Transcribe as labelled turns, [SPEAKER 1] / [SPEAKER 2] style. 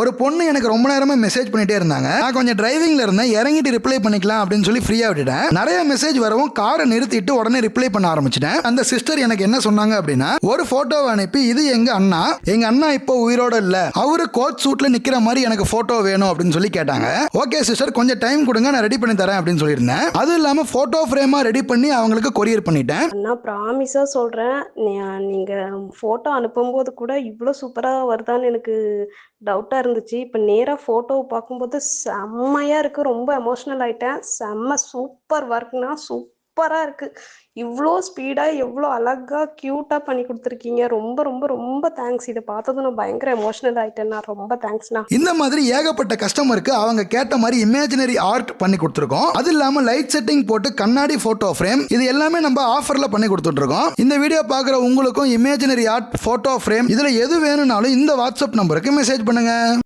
[SPEAKER 1] ஒரு பொண்ணு எனக்கு ரொம்ப நேரமா மெசேஜ் பண்ணிட்டே இருந்தாங்க. நான் கொஞ்சம் டிரைவிங்ல இருந்தேன். இறங்கிட்டு ரிப்ளை பண்ணிக்கலாம் அப்படின்னு சொல்லி ஃப்ரீயா விட்டுட்டேன். நிறைய மெசேஜ் வரவும் காரை நிறுத்திட்டு உடனே ரிப்ளை பண்ண ஆரம்பிச்சிட்டேன். அந்த சிஸ்டர் எனக்கு என்ன சொன்னாங்க அப்படின்னா ஒரு போட்டோவை அனுப்பி இது எங்க அண்ணா? எங்க அண்ணா இப்போ உயிரோட இல்ல. அவரு கோட் சூட்ல நிக்கிற மாதிரி எனக்கு போட்டோ வேணும் அப்படின்னு சொல்லி கேட்டாங்க. ஓகே சிஸ்டர் கொஞ்சம் டைம் கொடுங்க. நான் ரெடி பண்ணி தரேன் அப்படின்னு சொல்லியிருந்தேன். அதுவும் இல்லாம போட்டோ ஃப்ரேமா ரெடி பண்ணி அவங்களுக்கு கொரியர் பண்ணிட்டேன்.
[SPEAKER 2] நான் ப்ராமிஸாக சொல்கிறேன் நீங்கள் ஃபோட்டோ அனுப்பும்போது கூட இவ்வளோ சூப்பராக வருதான்னு எனக்கு சூப்பராக இருந்துச்சு. இப்போ நேராக ஃபோட்டோவை பார்க்கும்போது செம்மையாக இருக்குது ரொம்ப எமோஷ்னல் ஆயிட்டேன். செம்ம சூப்பர் ஒர்க்னா சூப்பராக இருக்குது இவ்வளோ ஸ்பீடாக எவ்வளோ அழகாக க்யூட்டாக பண்ணி கொடுத்துருக்கீங்க. ரொம்ப ரொம்ப ரொம்ப தேங்க்ஸ் இதை பார்த்ததும் நான் பயங்கர எமோஷனல் ஆகிட்டேன்னா ரொம்ப தேங்க்ஸ்ண்ணா
[SPEAKER 1] இந்த மாதிரி ஏகப்பட்ட கஸ்டமருக்கு அவங்க கேட்ட மாதிரி இமேஜினரி ஆர்ட் பண்ணி கொடுத்துருக்கோம். அது இல்லாமல் லைட் செட்டிங் போட்டு கண்ணாடி ஃபோட்டோ ஃப்ரேம் இது எல்லாமே நம்ம ஆஃபரில் பண்ணி கொடுத்துட்ருக்கோம். இந்த வீடியோ பார்க்குற உங்களுக்கும் இமேஜினரி ஆர்ட் ஃபோட்டோ ஃப்ரேம் இதில் எது வேணும்னாலும் இந்த வாட்ஸ்அப் நம்பருக்கு மெசேஜ் பண்ணுங்கள்